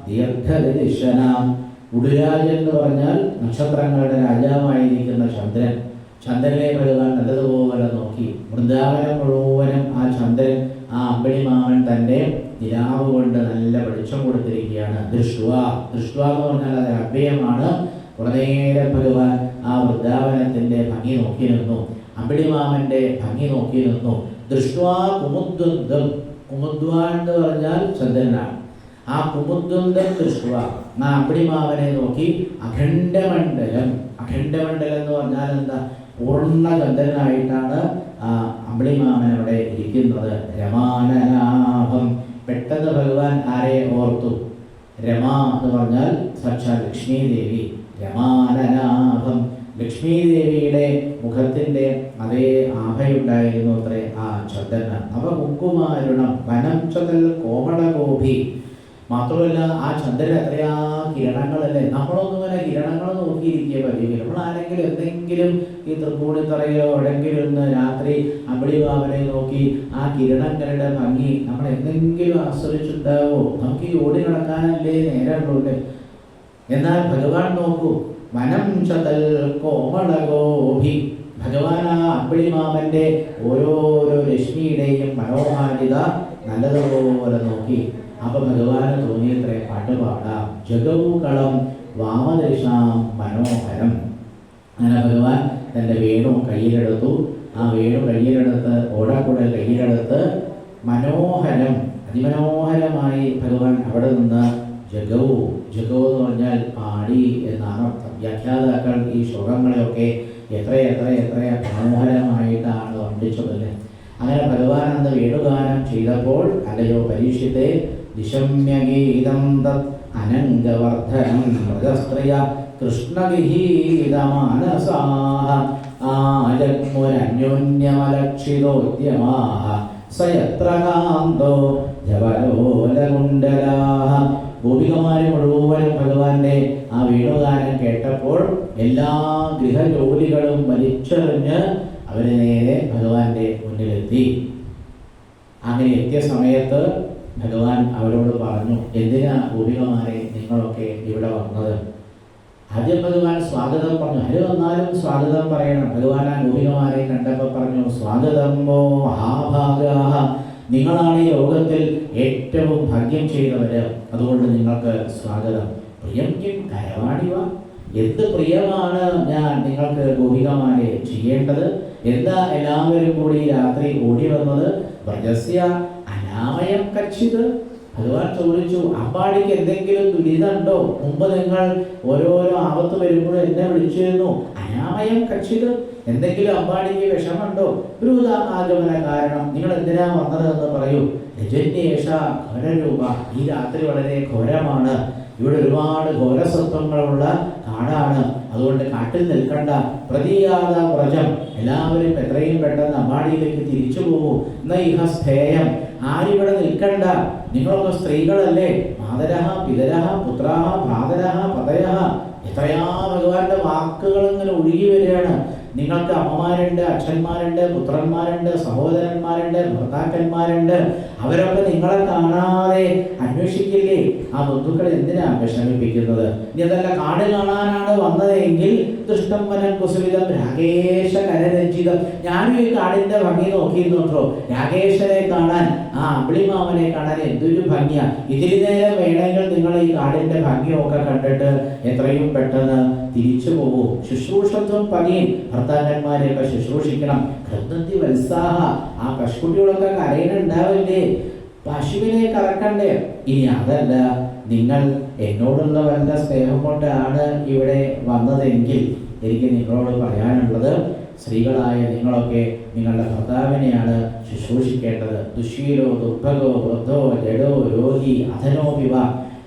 ദീർഘദർശനാം. ഉടുരാജൻ എന്ന് പറഞ്ഞാൽ നക്ഷത്രങ്ങളുടെ രാജാവായിരിക്കുന്ന ചന്ദ്രൻ. ചന്ദ്രനെ കഴുകാൻ നല്ലതുപോലെ നോക്കി. വൃന്ദാവനം മുഴുവനും ആ ചന്ദ്രൻ ആ അമ്പിളിമാവൻ തന്റെ നിലാവ് കൊണ്ട് നല്ല വെളിച്ചം കൊടുത്തിരിക്കുകയാണ്. ദൃഷ്വ ദൃഷ്വ എന്ന് പറഞ്ഞാൽ അത് അഭയമാണ്. കുറേ നേരം ഭഗവാൻ ആ വൃന്ദാവനത്തിന്റെ ഭംഗി നോക്കി നിന്നു അമ്പിളി മാമന്റെ ഭംഗി നോക്കി നിന്നു ദൃഷ്ടുവ കുമുദ്വന്ദം കുമുദ്വ എന്ന് പറഞ്ഞാൽ ചന്ദ്രനാണ് ആ കുമുദ്വന്ദം ദൃഷ്ടുവ. ആ അമ്പിളി മാമനെ നോക്കി അഖണ്ഡമണ്ഡലം. അഖണ്ഡമണ്ഡലം എന്ന് പറഞ്ഞാൽ എന്താ? പൂർണ ചന്ദ്രനായിട്ടാണ് ആ അമ്പിളി മാമൻ അവിടെ ഇരിക്കുന്നത്. രമാനലാഭം പെട്ടെന്ന് ഭഗവാൻ ആരെ ഓർത്തു? രമ എന്ന് പറഞ്ഞാൽ സാക്ഷാൽ ലക്ഷ്മി ദേവി. രമാനനാഭം മുഖത്തിന്റെ അതേ ആഭയുണ്ടായിരുന്നു അത്രേ ആ ചന്ദന. അവ കുക്കുമാരുണം വനം ചതൽ കോമളഗോപി. മാത്രമല്ല ആ ചന്ദ്രൻ എത്രയാ കിരണങ്ങളല്ലേ? നമ്മളൊന്നും അങ്ങനെ കിരണങ്ങൾ നോക്കിയിരിക്കുക പതിവ് നമ്മൾ ആരെങ്കിലും എന്തെങ്കിലും ഈ തൃപ്പൂണിത്തറയോ എവിടെങ്കിലും ഒന്ന് രാത്രി അമ്പിളിവാമനെ നോക്കി ആ കിരണങ്ങളുടെ ഭംഗി നമ്മൾ എന്തെങ്കിലും ആസ്വദിച്ചിട്ടുണ്ടാവോ? നമുക്ക് ഈ ഓടി നടക്കാനല്ലേ നേരമുള്ളൂ എന്നാൽ ഭഗവാൻ നോക്കൂ. വനം ചതൽ കോമളഗോഭി ഭഗവാൻ ആ അമ്പിളിമാമന്റെ ഓരോരോ രശ്മിയുടെയും മനോഹാരിത നല്ലതുപോലെ നോക്കി. അപ്പൊ ഭഗവാന് തോന്നിയത്രേ പാട്ട് പാടാം. ജഗവുകളം വാമദൃഷാം മനോഹരം. അങ്ങനെ ഭഗവാൻ തന്റെ വേണു കയ്യിലെടുത്തു. ആ വേണു കയ്യിലെടുത്ത് ഓടാക്കുടൽ കയ്യിലെടുത്ത് മനോഹരം അതിമനോഹരമായി ഭഗവാൻ അവിടെ നിന്ന് ജഗവു ജഗവു എന്ന് പറഞ്ഞാൽ പാടി എന്നാണ് അർത്ഥം. വ്യാഖ്യാതാക്കൾ ഈ ശ്ലോകങ്ങളെയൊക്കെ എത്ര എത്ര എത്ര മനോഹരമായിട്ടാണ് വർണിച്ചതല്ലേ അങ്ങനെ ഭഗവാൻ അന്ന് വേണുഗാനം ചെയ്തപ്പോൾ അല്ലയോ പരീക്ഷിത്തെ ദിശമ്യഗീതം തത് അനംഗവർദ്ധനം മൃഗസ്ത്രീയ കൃഷ്ണഗീതമാനസാഹ ആജഗ്മുരന്യോന്യമലക്ഷിതോദ്യമാഹ സയത്ര കാന്തോ ജവലോലകുണ്ടലാഹ ഗോപികമാരെ മുഴുവനും ഭഗവാന്റെ ആ വേണുഗാനം കേട്ടപ്പോൾ എല്ലാ ഗൃഹജോലികളും വലിച്ചെറിഞ്ഞ് അവർ നേരെ ഭഗവാന്റെ മുന്നിലെത്തി. അങ്ങനെ എത്തിയ സമയത്ത് ഭഗവാൻ അവരോട് പറഞ്ഞു എന്തിനാ ഗോപികമാരെ നിങ്ങളൊക്കെ ഇവിടെ വന്നത്? ആദ്യം ഭഗവാൻ സ്വാഗതം പറഞ്ഞു ആര് വന്നാലും സ്വാഗതം പറയണം. ഭഗവാൻ ആ ഗോപികമാരെ കണ്ടപ്പോൾ പറഞ്ഞു സ്വാഗതം ഓ മഹാഭാഗാഹ. നിങ്ങളാണ് ഈ ലോകത്തിൽ ഏറ്റവും ഭാഗ്യം ചെയ്തവര് അതുകൊണ്ട് നിങ്ങൾക്ക് സ്വാഗതം. പ്രിയം കിം കരവാണിവ എന്ത് പ്രിയമാണ് ഞാൻ നിങ്ങൾക്ക് ഗോപികമാരെ ചെയ്യേണ്ടത്? എന്താ എല്ലാവരും കൂടി രാത്രി ഓടി വന്നത്? വ്രജസ്യ അനാമയം കച്ചിത് ഭഗവാൻ ചോദിച്ചു അമ്പാടിക്ക് എന്തെങ്കിലും ദുരിതമുണ്ടോ? മുമ്പ് നിങ്ങൾ ഓരോരോ ആപത്ത് വരുമ്പോഴും എന്നെ വിളിച്ചിരുന്നു. അനാമയം കച്ചിത് എന്തെങ്കിലും അമ്പാടിക്ക് വിഷമുണ്ടോ ഒരു ആഗമന കാരണം. നിങ്ങൾ എന്തിനാ വന്നത് എന്ന് പറയൂ രജന്യേഷ ഘോരരൂപ. ഈ രാത്രി വളരെ ഘോരമാണ്. ഇവിടെ ഒരുപാട് ഘോരസത്വങ്ങളുള്ള കാടാണ്. അതുകൊണ്ട് കാട്ടിൽ നിൽക്കണ്ട. പ്രതിയാത വ്രജം. എല്ലാവരും എത്രയും പെട്ടെന്ന് അമ്പാടിയിലേക്ക് തിരിച്ചു പോകും. എന്ന ഇഹ സ്ഥേയം ആരിവിടെ നിൽക്കണ്ട? നിങ്ങളൊക്കെ സ്ത്രീകളല്ലേ. മാതരഹ പിതരഹ പുത്രാഹ ഭ്രാതരഹ പതയഹ. എത്രയാ ഭഗവാന്റെ വാക്കുകൾ ഇങ്ങനെ ഒഴുകി വരികയാണ്. നിങ്ങൾക്ക് അമ്മമാരുണ്ട് അച്ഛന്മാരുണ്ട് പുത്രന്മാരുണ്ട് സഹോദരന്മാരുണ്ട് ഭർത്താക്കന്മാരുണ്ട്. അവരൊക്കെ നിങ്ങളെ കാണാതെ അന്വേഷിക്കില്ലേ? ആ ബന്ധുക്കളെ എന്തിനാ വിഷമിപ്പിക്കുന്നത് ഇനി അതല്ല കാട് കാണാനാണ് വന്നതെങ്കിൽ ദൃഷ്ടംബനം കുസുവിധം രാകേശ കരരഞ്ജിതം ഞാനും ഈ കാടിന്റെ ഭംഗി നോക്കിയിരുന്നുണ്ടോ രാകേശനെ കാണാൻ ആ അമ്പിളിമാവനെ കാണാൻ എന്തൊരു ഭംഗിയാ. ഇതിരി നേരം വേണമെങ്കിൽ നിങ്ങൾ ഈ കാടിന്റെ ഭംഗിയൊക്കെ കണ്ടിട്ട് എത്രയും പെട്ടെന്ന് തിരിച്ചു പോകൂ. ശുശ്രൂഷത്വം പണിയും ഭർത്താക്കന്മാരെയൊക്കെ ശുശ്രൂഷിക്കണം. കൃത്യത്തി വത്സാഹ. ആ പശുക്കുട്ടികളൊക്കെ കരയുന്നുണ്ടാവില്ലേ? പശുവിനെ കറക്കണ്ടേ? ഇനി അതല്ല നിങ്ങൾ എന്നോടുള്ള വല്ല സ്നേഹം കൊണ്ടാണ് ഇവിടെ വന്നതെങ്കിൽ എനിക്ക് നിങ്ങളോട് പറയാനുള്ളത് സ്ത്രീകളായ നിങ്ങളൊക്കെ നിങ്ങളുടെ ഭർത്താവിനെയാണ് ശുശ്രൂഷിക്കേണ്ടത്. ദുശീലോ ദുർഭഗോ വൃദ്ധോ ജഡോ രോഗി അധനോ വിവ.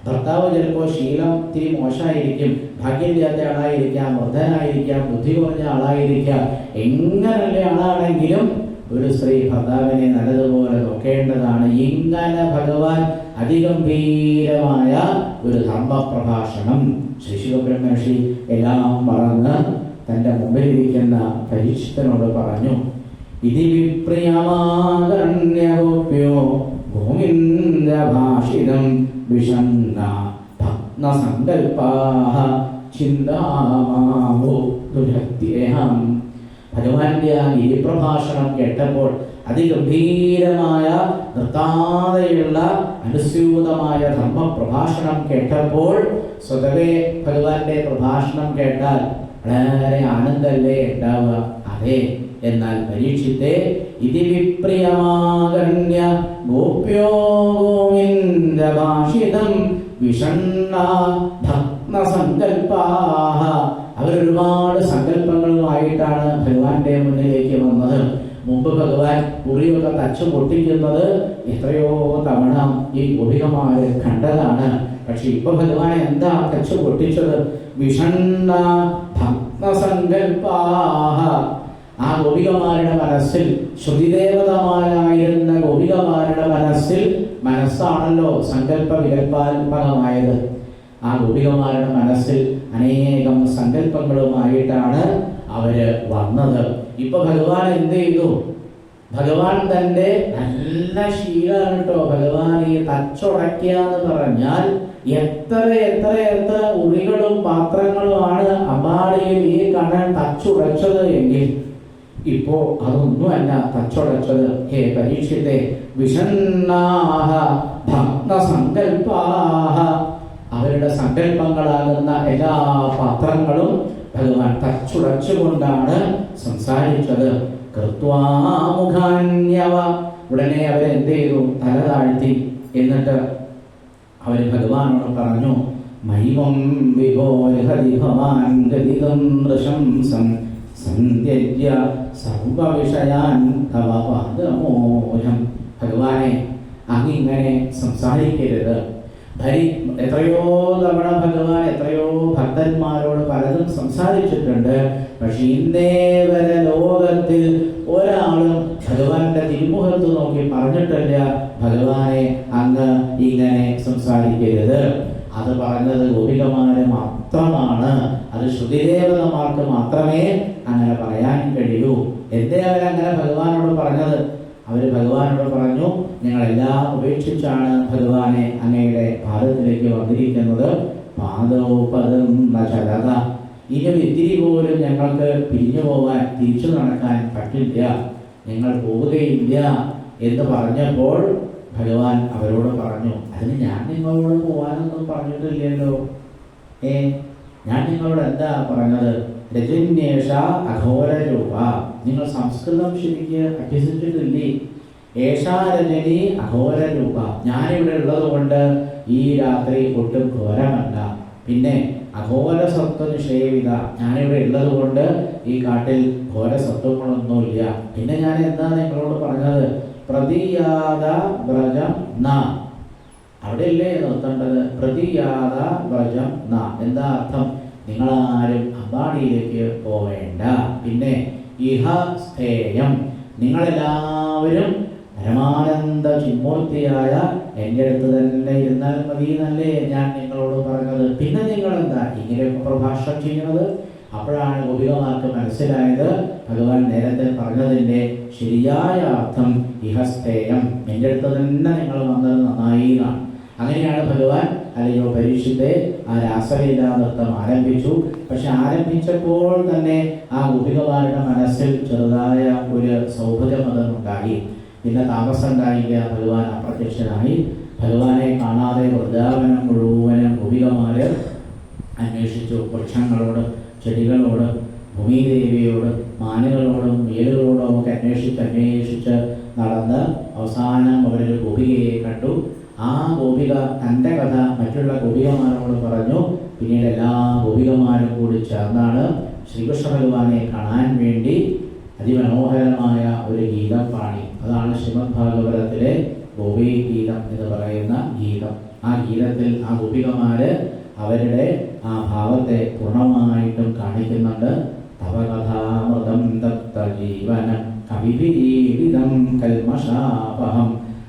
ഭർത്താവ് ചിലപ്പോൾ ശീലം ഇത്തിരി മോശമായിരിക്കും ഭാഗ്യമില്ലാത്ത ആളായിരിക്കാം വൃദ്ധനായിരിക്കാം ബുദ്ധി കുറഞ്ഞ ആളായിരിക്കാം. എങ്ങനെയുള്ള ആളാണെങ്കിലും ഒരു സ്ത്രീ ഭർത്താവിനെ നല്ലതുപോലെ നോക്കേണ്ടതാണ്. ഇങ്ങനെ ഭഗവാൻ അതിഗംഭീരമായ ഒരു ധർമ്മപ്രഭാഷണം ശശികബ്രഹ്മർഷി എല്ലാം മറന്ന് തന്റെ മുമ്പിലിരിക്കുന്ന പരീക്ഷിതനോട് പറഞ്ഞു. ഇതി വിപ്രിയമാകരണ്യോപ്യോ ഭൂമിന്ദ്രഭാഷിതം വിഷന്ന ഭഗ്നസങ്കൽപ്പാഹ ചിന്താമാഹോ ദുരത്യേഹം ഭഗവാന്റെ ആ ഗിരിപ്രഭാഷണം കേട്ടപ്പോൾ അതിഗംഭീരമായ നിർത്താതെയുള്ള അനുസ്യൂതമായ ധർമ്മപ്രഭാഷണം കേട്ടപ്പോൾ സ്വതവേ ഭഗവാന്റെ പ്രഭാഷണം കേട്ടാൽ വളരെ ആനന്ദല്ലേ ഉണ്ടാവുക? അതെ. എന്നാൽ പരീക്ഷിത്തെ ഇതി വിപ്രിയമാകണ്യ ഗോപ്യോ ഗോവിന്ദഭാഷിതം വിഷണ്ണ ഭക്തസങ്കൽപ്പാഹ. അവരൊരുപാട് സങ്കല്പങ്ങളുമായിട്ടാണ് ഭഗവാന്റെ മുന്നിലേക്ക് വന്നത്. മുമ്പ് ഭഗവാൻ കുറിയൊക്കെ തച്ചു പൊട്ടിക്കുന്നത് എത്രയോ തവണ ഈ ഗോപികമാര് കണ്ടതാണ് പക്ഷെ ഇപ്പൊ ഭഗവാൻ എന്താ തച്ചു പൊട്ടിച്ചത്? വിഷണ്ണ ഭക്തസങ്കൽപ്പാഹ. ആ ഗോപികമാരുടെ മനസ്സിൽ ശ്രുതിദേവതമാരായിരുന്ന ഗോപികമാരുടെ മനസ്സിൽ മനസ്സാണല്ലോ സങ്കല്പ വികല്പാത്മകമായത് ആ ഗോപികമാരുടെ മനസ്സിൽ അനേകം സങ്കല്പങ്ങളുമായിട്ടാണ് അവർ വന്നത്. ഇപ്പൊ ഭഗവാൻ എന്ത് ചെയ്തു? ഭഗവാൻ തന്റെ നല്ല ശീലമാണ് കേട്ടോ ഭഗവാൻ ഈ തച്ചുടയ്ക്കുക എന്ന് പറഞ്ഞാൽ എത്ര എത്ര എത്ര ഉറികളും പാത്രങ്ങളുമാണ് അമ്പാടിയിൽ ഈ കണ്ണൻ തച്ചുടച്ചത് എങ്കിൽ ഇപ്പോ അതൊന്നുമല്ല തച്ചുടച്ചത് ഹേ പരീക്ഷത്തെ വിഷണ്ണാഹ ഭക്തസങ്കൽപ്പാഹ. അവരുടെ സങ്കല്പങ്ങളാകുന്ന എല്ലാ പാത്രങ്ങളും ഭഗവാൻ തച്ചുടച്ചുകൊണ്ടാണ് സംസാരിച്ചത്. കൃത്വാമുഖാന്യവ ഉടനെ അവരെന്ത് ചെയ്തു? തല താഴ്ത്തി. എന്നിട്ട് അവർ ഭഗവാനോട് പറഞ്ഞു മൈവം വിഭോഹരി ഭവാൻ സർവവിഷയാൻ തവ പാദമോഹം ഭഗവാനെ അങ്ങിങ്ങനെ സംസാരിക്കരുത്. ഭരി എത്രയോ തവണ ഭഗവാൻ എത്രയോ ഭക്തന്മാരോട് പലതും സംസാരിച്ചിട്ടുണ്ട്. പക്ഷെ ഇന്നേ വരെ ലോകത്തിൽ ഒരാളും ഭഗവാന്റെ തിരുമുഖത്ത് നോക്കി പറഞ്ഞിട്ടില്ല. ഭഗവാനെ അങ്ങ് ഇങ്ങനെ സംസാരിക്കരുത്. അത് പറഞ്ഞത് ഗോപികമാര് മാത്രമാണ്. അത് ശ്രുതിദേവതമാർക്ക് മാത്രമേ അങ്ങനെ പറയാൻ കഴിയൂ. എന്തേ അവരങ്ങനെ ഭഗവാനോട് പറഞ്ഞത്? അവർ ഭഗവാനോട് പറഞ്ഞു ഞങ്ങളെല്ലാം ഉപേക്ഷിച്ചാണ് ഭഗവാനെ അങ്ങയുടെ ഭാരതത്തിലേക്ക് വന്നിരിക്കുന്നത്. പാദോപദം നചലത ഇനി ഇത്തിരി പോലും ഞങ്ങൾക്ക് പിരിഞ്ഞു പോകാൻ തിരിച്ചു നടക്കാൻ പറ്റില്ല. നിങ്ങൾ പോവുകയില്ല എന്ന് പറഞ്ഞപ്പോൾ ഭഗവാൻ അവരോട് പറഞ്ഞു അതിന് ഞാൻ നിങ്ങളോട് പോകാനൊന്നും പറഞ്ഞിട്ടില്ലല്ലോ. ഏ ഞാൻ നിങ്ങളോട് എന്താ പറഞ്ഞത്? രജന്യേഷ അഘോര രൂപ നിങ്ങൾ സംസ്കൃതം ശരിക്ക് അഭ്യസിച്ചിട്ടില്ലേ? ഏഷാ രജനി അഘോര രൂപ ഞാനിവിടെ ഉള്ളത് കൊണ്ട് ഈ രാത്രി ഒട്ടും ഘോരമല്ല. പിന്നെ അഘോര സത്വ നിഷേവിത ഞാനിവിടെ ഉള്ളത് കൊണ്ട് ഈ കാട്ടിൽ ഘോര സ്വത്വങ്ങളൊന്നുമില്ല പിന്നെ ഞാൻ എന്താ നിങ്ങളോട് പറഞ്ഞത്? പ്രതിയാത വ്രജം ന. അവിടെ ഇല്ലേ നിർത്തേണ്ടത്? പ്രതിയാത വ്രജം ന. എന്താ അർത്ഥം? നിങ്ങളാരും അമ്പാടിയിലേക്ക് പോവേണ്ട. പിന്നെ ഇഹ സ്ഥേയം നിങ്ങളെല്ലാവരും പരമാനന്ദ ചിന്മൂർത്തിയായ എന്റെ അടുത്ത് തന്നെ ഇരുന്നാൽ മതി എന്നല്ലേ ഞാൻ നിങ്ങളോട് പറഞ്ഞത്? പിന്നെ നിങ്ങൾ എന്താ ഇങ്ങനെയൊക്കെ പ്രഭാഷണം ചെയ്യുന്നത്? അപ്പോഴാണ് ഗോപികമാർക്ക് മനസ്സിലായത് ഭഗവാൻ നേരത്തെ പറഞ്ഞതിന്റെ ശരിയായ അർത്ഥം ഇഹസ്തേയം. എന്റെ അടുത്ത് തന്നെ നിങ്ങൾ വന്നത് നന്നായി എന്നാണ് അങ്ങനെയാണ് ഭഗവാൻ അല്ലയോ പരീക്ഷത്തെ ആ രാസലീലാ നൃത്തം ആരംഭിച്ചു. പക്ഷെ ആരംഭിച്ചപ്പോൾ തന്നെ ആ ഗോപികമാരുടെ മനസ്സിൽ ചെറുതായ ഒരു സൗഭഗമതം ഉണ്ടായി. പിന്നെ താമസം ഉണ്ടായില്ല ഭഗവാൻ അപ്രത്യക്ഷനായി. ഭഗവാനെ കാണാതെ വൃന്ദാവനം മുഴുവനും ഭൂമികമാര് അന്വേഷിച്ചു. വൃക്ഷങ്ങളോട് ചെടികളോട് ഭൂമിദേവിയോട് മാനുകളോടും വേലുകളോടും ഒക്കെ അന്വേഷിച്ച് അന്വേഷിച്ച് നടന്ന് അവസാനം അവരൊരു ഗോപികയെ കണ്ടു. ആ ഗോപിക തന്റെ കഥ മറ്റുള്ള ഗോപികമാരോട് പറഞ്ഞു. പിന്നീട് എല്ലാ ഗോപികമാരും കൂടി ചേർന്നാണ് ശ്രീകൃഷ്ണ ഭഗവാനെ കാണാൻ വേണ്ടി അതിമനോഹരമായ ഒരു ഗീതം പാടി. അതാണ് ശ്രീമദ് ഭാഗവതത്തിലെ ഗോപി ഗീതം എന്ന് പറയുന്ന ഗീതം. ആ ഗീതത്തിൽ ആ ഗോപികമാര് അവരുടെ ആ ഭാവത്തെ പൂർണമായിട്ടും കാണിക്കുന്നുണ്ട്. തവ കഥാമൃതം ദത്ത ജീവനം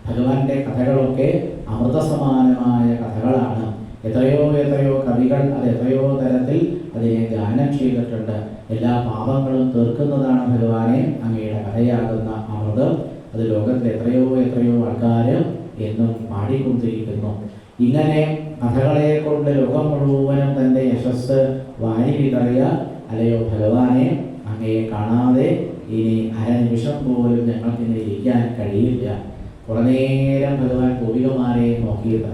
ഭഗവാന്റെ കഥകളൊക്കെ അമൃതസമാനമായ കഥകളാണ്. എത്രയോ എത്രയോ കവികൾ അത് എത്രയോ തരത്തിൽ അതിനെ ഗാനം ചെയ്തിട്ടുണ്ട്. എല്ലാ പാപങ്ങളും തീർക്കുന്നതാണ് ഭഗവാനെ അങ്ങയുടെ കഥയാകുന്ന അമൃതം. അത് ലോകത്തിൽ എത്രയോ എത്രയോ ആൾക്കാർ എന്നും പാടിക്കൊണ്ടിരിക്കുന്നു. ഇങ്ങനെ കഥകളെ കൊണ്ട് ലോകം മുഴുവനും തന്റെ യശസ് വാരി വിതറിയ അല്ലയോ ഭഗവാനെ അങ്ങയെ കാണാതെ ഇനി അരനിമിഷം പോലും ഞങ്ങൾക്കിങ്ങനെ ഇരിക്കാൻ കഴിയില്ല. കുറേനേരം ഭഗവാൻ ഗോപികമാരെ നോക്കിയത്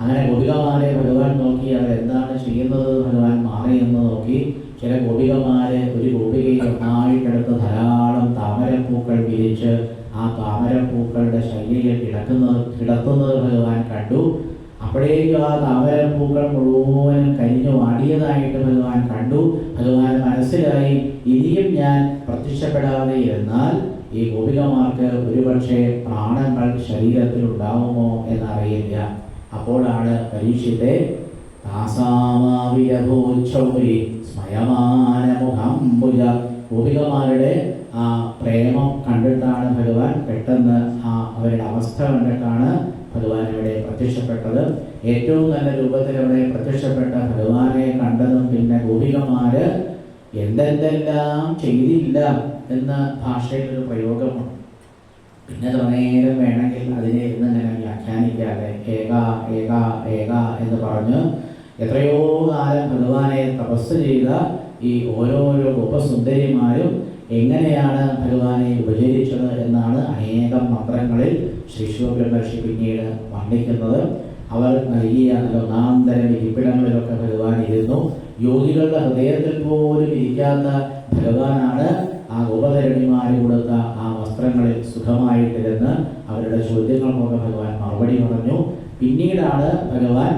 അങ്ങനെ ഗോപികമാരെ ഭഗവാൻ നോക്കി അവർ എന്താണ് ചെയ്യുന്നത്? ഭഗവാൻ മാറി എന്ന് നോക്കി ചില ഗോപികമാരെ ഒരു ഗോപികയിൽ ഒന്നായിട്ടെടുത്ത് ധാരാളം താമരപ്പൂക്കൾ വിരിച്ച് ആ താമരപ്പൂക്കളുടെ ശൈലിയിൽ കിടക്കുന്നത് കിടത്തുന്നത് ഭഗവാൻ കണ്ടു. അപ്പോഴേക്കും ആ താമരപ്പൂക്കൾ മുഴുവനും കരിഞ്ഞു വാടിയതായിട്ട് ഭഗവാൻ കണ്ടു. ഭഗവാൻ മനസ്സിലായി ഇനിയും ഞാൻ പ്രത്യക്ഷപ്പെടാതെ ഇരുന്നാൽ ഈ ഗോപികമാർക്ക് ഒരുപക്ഷെ പ്രാണങ്ങൾ ശരീരത്തിൽ ഉണ്ടാവുമോ എന്നറിയില്ല. അപ്പോഴാണ് പരീക്ഷത്തെ താസാമാവിരഭൂച്ചൗരി സ്മയമാനമുഖംബുജ ഗോപികമാരുടെ ആ പ്രേമം കണ്ടിട്ടാണ് ഭഗവാൻ പെട്ടെന്ന് ആ അവരുടെ അവസ്ഥ കണ്ടിട്ടാണ് ഭഗവാൻ ഇവിടെ പ്രത്യക്ഷപ്പെട്ടത്. ഏറ്റവും നല്ല രൂപത്തിൽ അവിടെ പ്രത്യക്ഷപ്പെട്ട ഭഗവാനെ കണ്ടതും പിന്നെ ഗോപികമാര് എന്തെന്തെല്ലാം ചെയ്തില്ല എന്ന ഭാഷയിലൊരു പ്രയോഗമുണ്ട്. പിന്നെ നേരം വേണമെങ്കിൽ അതിനെ ഇരുന്ന് ഇങ്ങനെ വ്യാഖ്യാനിക്കാതെ ഏക ഏക ഏക എന്ന് പറഞ്ഞ് എത്രയോ കാലം ഭഗവാനെ തപസ് ചെയ്ത ഈ ഓരോരോ ഉപസുന്ദരിമാരും എങ്ങനെയാണ് ഭഗവാനെ ഉപചരിച്ചത് എന്നാണ് അനേകം മന്ത്രങ്ങളിൽ ശ്രീ പിന്നീട് വർണിക്കുന്നത്. അവർ നൽകിയ ഒന്നാന്തരം ഇരിപ്പിടങ്ങളിലൊക്കെ ഭഗവാൻ ഇരുന്നു. യോഗികളുടെ ഹൃദയത്തിൽ പോലും ഇരിക്കാത്ത ഭഗവാനാണ് ആ ഉപധരണിമാര് കൊടുത്ത ആ വസ്ത്രങ്ങളിൽ സുഖമായിട്ടിരുന്ന് അവരുടെ ചോദ്യങ്ങൾക്കൊക്കെ ഭഗവാൻ മറുപടി പറഞ്ഞു. പിന്നീടാണ് ഭഗവാൻ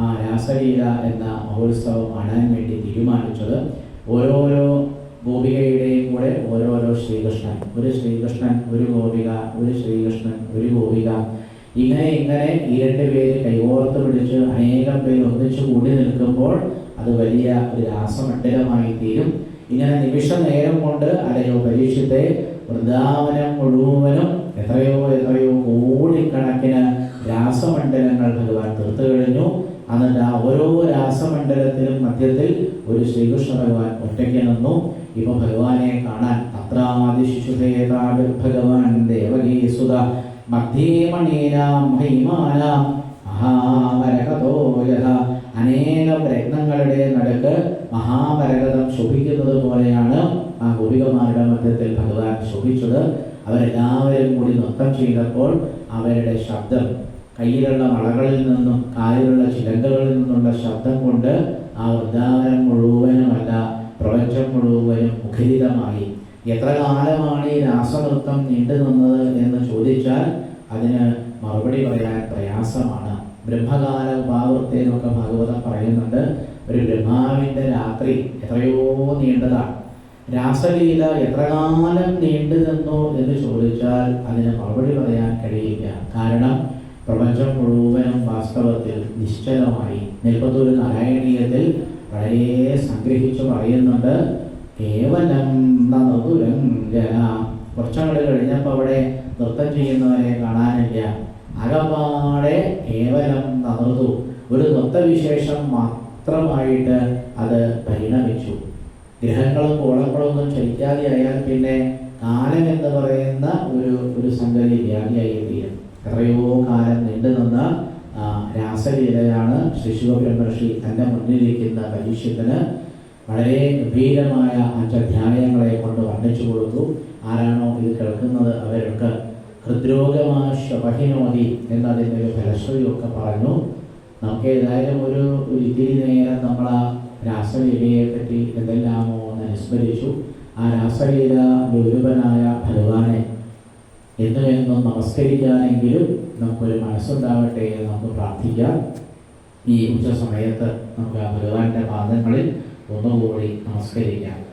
ആ രാസലീല എന്ന മഹോത്സവം കാണാൻ വേണ്ടി തീരുമാനിച്ചത്. ഓരോരോ ഗോപികയുടെയും കൂടെ ഓരോരോ ശ്രീകൃഷ്ണൻ. ഒരു ശ്രീകൃഷ്ണൻ ഒരു ഗോപിക ഒരു ശ്രീകൃഷ്ണൻ ഒരു ഗോപിക. ഇങ്ങനെ ഇങ്ങനെ ഈ രണ്ട് പേര് കൈകോർത്ത് പിടിച്ച് അനേകം പേര് ഒന്നിച്ചു കൂടി നിൽക്കുമ്പോൾ അത് വലിയ ഒരു രാസമണ്ഡലമായി തീരും. ഇങ്ങനെ നിമിഷ നേരം കൊണ്ട് അലയോ പരീക്ഷത്തെ വൃന്ദാവനം മുഴുവനും എത്രയോ എത്രയോ കോടിക്കണക്കിന് രാസമണ്ഡലങ്ങൾ ഭഗവാൻ തീർത്തു കഴിഞ്ഞു. എന്നിട്ട് ആ ഓരോ രാസമണ്ഡലത്തിലും മധ്യത്തിൽ ഒരു ശ്രീകൃഷ്ണ ഭഗവാൻ ഒറ്റയ്ക്ക് നിന്നു. ഇപ്പൊ ഭഗവാനെ കാണാൻ അത്രാദി ശിശുഭേദാവിർ ഭഗവാൻ ദേവകീസുത മധ്യമണീനാം ഹൈമാനാം മഹാമരകതോ യഥ. അനേക പ്രയത്നങ്ങളുടെ നടുക്ക് മഹാമരകതം ശോഭിക്കുന്നത് പോലെയാണ് ആ ഗോപികമാരുടെ മധ്യത്തിൽ ഭഗവാൻ ശോഭിച്ചത്. അവരെല്ലാവരും കൂടി നൃത്തം ചെയ്തപ്പോൾ അവരുടെ ശബ്ദം കയ്യിലുള്ള വളകളിൽ നിന്നും കാലിലുള്ള ചിലങ്കകളിൽ നിന്നുള്ള ശബ്ദം കൊണ്ട് ആ വൃദ്ധാവരം മുഴുവനുമല്ല പ്രപഞ്ചം മുഴുവനും മുഖരിതമായി. എത്ര കാലമാണ് ഈ രാസനൃത്തം നീണ്ടു നിന്നത് എന്ന് ചോദിച്ചാൽ അതിന് മറുപടി പറയാൻ പ്രയാസമാണ്. ബ്രഹ്മകാല ഉപാവൃത്തി എന്നൊക്കെ ഭാഗവതം പറയുന്നുണ്ട്. ഒരു ബ്രഹ്മാവിന്റെ രാത്രി എത്രയോ നീണ്ടതാണ്. രാസലീല എത്ര കാലം നീണ്ടു നിന്നോ എന്ന് ചോദിച്ചാൽ അതിന് മറുപടി പറയാൻ കഴിയില്ല. കാരണം പ്രപഞ്ചം മുഴുവനും വാസ്തവത്തിൽ നിശ്ചലമായി. നിൽപ്പത്തൊരു നാരായണീയത്തിൽ വളരെ സംഗ്രഹിച്ചു പറയുന്നുണ്ട്. കേവലം നതുരഞ്ജന കുറച്ചങ്ങോട്ട് കഴിഞ്ഞപ്പോൾ അവിടെ നൃത്തം ചെയ്യുന്നവരെ കാണാനില്ല. അകപാടെ കേവലം നറുതു ഒരു നൃത്തവിശേഷം മാത്രമായിട്ട് അത് പരിണമിച്ചു. ഗ്രഹങ്ങളും കോളങ്ങളും ഒന്നും ചലിക്കാതെയായാൽ പിന്നെ കാലം എന്ന് പറയുന്ന ഒരു ഒരു സംഗതി വ്യാധിയായി തീരും. എത്രയോ കാലം നീണ്ടു നിന്ന രാസലീലയാണ് ശ്രീ ശിവബ്രഹ്മർഷി തന്റെ മുന്നിലിരിക്കുന്ന പരീക്ഷത്തിന് വളരെ ഗംഭീരമായ അഞ്ചധ്യായങ്ങളെ കൊണ്ട് വർണിച്ചു കൊടുത്തു. ആരാണോ ഇത് കേൾക്കുന്നത് അവർക്ക് ഹൃദ്രോഗമാശപഹിനോതി എന്നതിന്റെ ഒരു ഫലശ്രുതിയൊക്കെ പറഞ്ഞു. നമുക്ക് ഏതായാലും ഒരു ഇത്തിരി നേരം നമ്മൾ ആ രാസലീലയെ പറ്റി എന്തെല്ലാമോ ഒന്ന് അനുസ്മരിച്ചു. ആ രാസലീല രൂപനായ ഭഗവാനെ എന്നും എന്നും നമസ്കരിക്കാനെങ്കിലും നമുക്കൊരു മനസ്സുണ്ടാവട്ടെ എന്ന് നമുക്ക് പ്രാർത്ഥിക്കാം. ഈ ഉച്ച സമയത്ത് നമുക്ക് ആ ഭഗവാന്റെ പാദങ്ങളിൽ ഒന്നുകൂടി നമസ്കരിക്കാം.